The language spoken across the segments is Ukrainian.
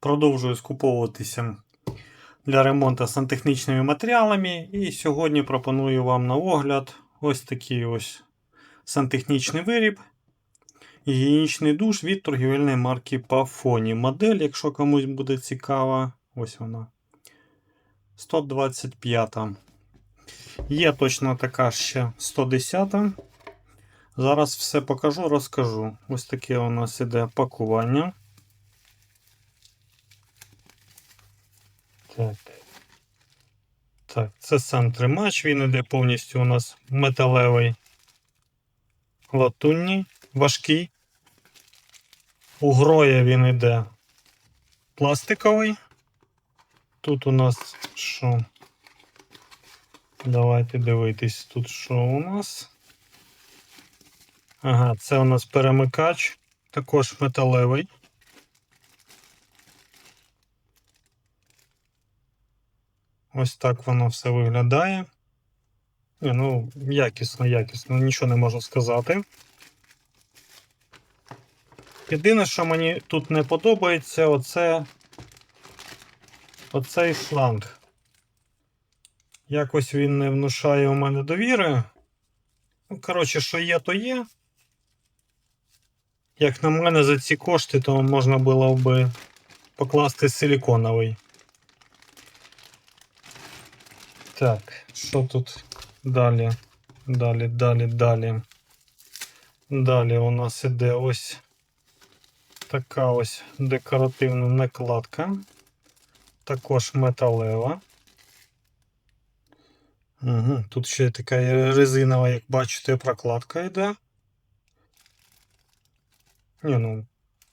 Продовжую скуповуватися для ремонту сантехнічними матеріалами. І сьогодні пропоную вам на огляд ось такий ось сантехнічний виріб. Гігієнічний душ від торгівельної марки Pafoni. Модель, якщо комусь буде цікава, ось вона. 125. Є точно така ще 110. Зараз все покажу, розкажу. Ось таке у нас іде пакування. Так. Так, це сам тримач, він іде повністю у нас металевий, латунний, важкий. У гроя він іде пластиковий. Тут у нас що? Давайте дивитись, тут що у нас. Ага, це у нас перемикач, також металевий. Ось так воно все виглядає. Ні, ну, якісно, якісно, нічого не можу сказати. Єдине, що мені тут не подобається, оце оцей шланг. Якось він не внушає у мене довіри. Ну, коротше, що є, то є. Як на мене, за ці кошти, то можна було би покласти силіконовий. Так, що тут далі? Далі, далі, далі. Далі у нас іде ось така ось декоративна накладка. Також металева. Угу. Тут ще така резинова, як бачите, прокладка йде. Ні, ну,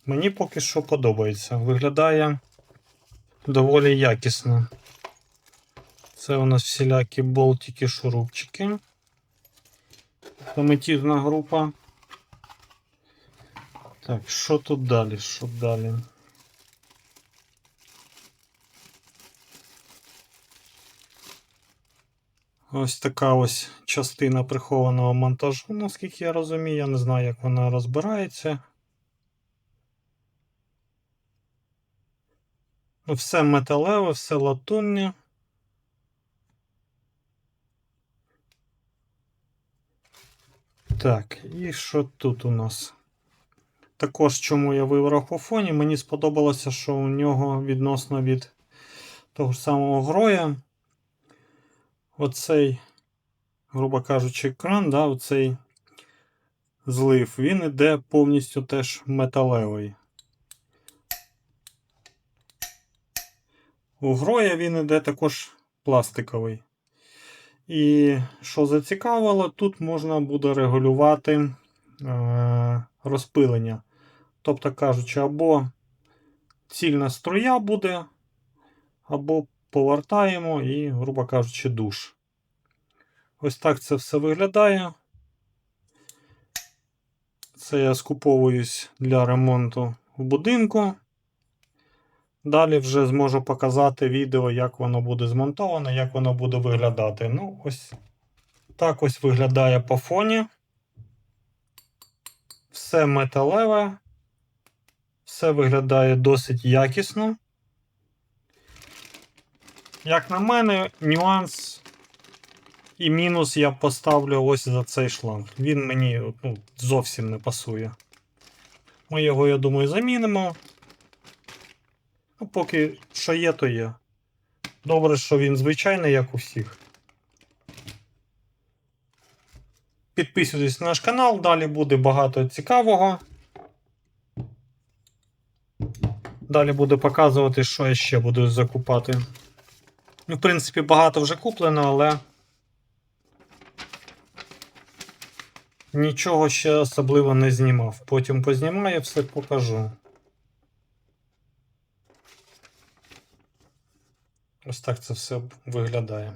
мені поки що подобається. Виглядає доволі якісно. Це у нас всілякі болтики, шурупчики. Примітивна група. Так, що тут далі? Що далі? Ось така ось частина прихованого монтажу, наскільки я розумію. Я не знаю, як вона розбирається. Ну, Все металеве, все латунне. Так, і що тут у нас? Також, чому я вибрав по фоні, мені сподобалося, що у нього відносно від того ж самого гроя. Оцей, грубо кажучи, екран, да, оцей злив, він іде повністю теж металевий. У гроя він іде також пластиковий. І що зацікавило, тут можна буде регулювати е, розпилення. Тобто кажучи, або цільна струя буде, або повертаємо і, грубо кажучи, душ. Ось так це все виглядає. Це я скуповуюсь для ремонту в будинку. Далі вже зможу показати відео, як воно буде змонтовано, як воно буде виглядати. Ну, ось так ось виглядає по фоні. Все металеве. Все виглядає досить якісно. Як на мене, нюанс і мінус я поставлю ось за цей шланг. Він мені ну, зовсім не пасує. Ми його, я думаю, замінимо. Ну, поки що є, то є. Добре, що він звичайний, як у всіх. Підписуйтесь на наш канал, далі буде багато цікавого. Далі буду показувати, що я ще буду закупати. Ну, в принципі, багато вже куплено, але нічого ще особливо не знімав. Потім познімаю, все покажу. Ось так це все виглядає.